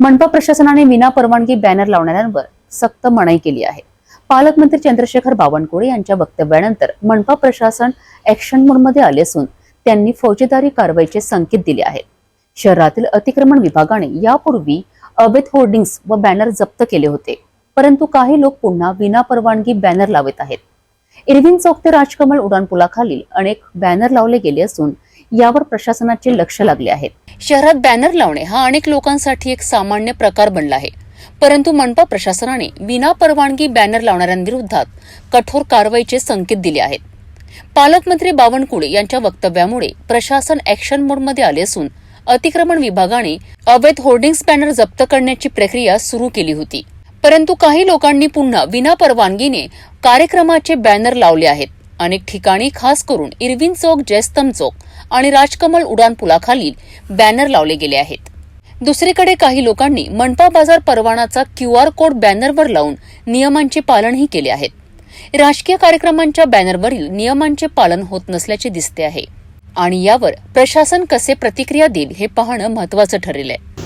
मनपा प्रशासनाने विना परवानगी बॅनर लावणाऱ्यांवर सक्त मनाई केली आहे. पालकमंत्री चंद्रशेखर बावनकुळे यांच्या वक्तव्यानंतर मनपा प्रशासन ऍक्शन मोडमध्ये आले असून त्यांनी फौजदारी कारवाईचे संकेत दिले आहेत. शहरातील अतिक्रमण विभागाने यापूर्वी अवैध होर्डिंग्स व बॅनर जप्त केले होते परंतु काही लोक पुन्हा विना परवानगी बॅनर लावत आहेत. इरविन चौक ते राजकमल उड्डाणपुलाखालील अनेक बॅनर लावले गेले असून यावर प्रशासनाचे लक्ष लागले आहेत. शहरात बॅनर लावणे हा अनेक लोकांसाठी एक सामान्य प्रकार बनला आहे. परंतु मनपा प्रशासनाने विना परवानगी बॅनर लावणाऱ्यांविरोधात कठोर कारवाईचे संकेत दिले आहेत. पालकमंत्री बावनकुळे यांच्या वक्तव्यामुळे प्रशासन ऍक्शन मोडमध्ये आले असून अतिक्रमण विभागाने अवैध होर्डिंग्स बॅनर जप्त करण्याची प्रक्रिया सुरू केली होती. परंतु काही लोकांनी पुन्हा विना परवानगीने कार्यक्रमाचे बॅनर लावले आहेत. अनेक ठिकाणी खास करून इरविन चौक जयस्तम चौक आणि राजकमल उडान पुलाखालील बॅनर लावले गेले आहेत. दुसरीकडे काही लोकांनी मनपा बाजार परवानाचा क्यू आर कोड बॅनरवर लावून नियमांचे पालनही केले आहेत. राजकीय कार्यक्रमांच्या बॅनरवरील नियमांचे पालन होत नसल्याचे दिसते आहे. आणि यावर प्रशासन कसे प्रतिक्रिया देईल हे पाहणं महत्वाचं ठरेल आहे.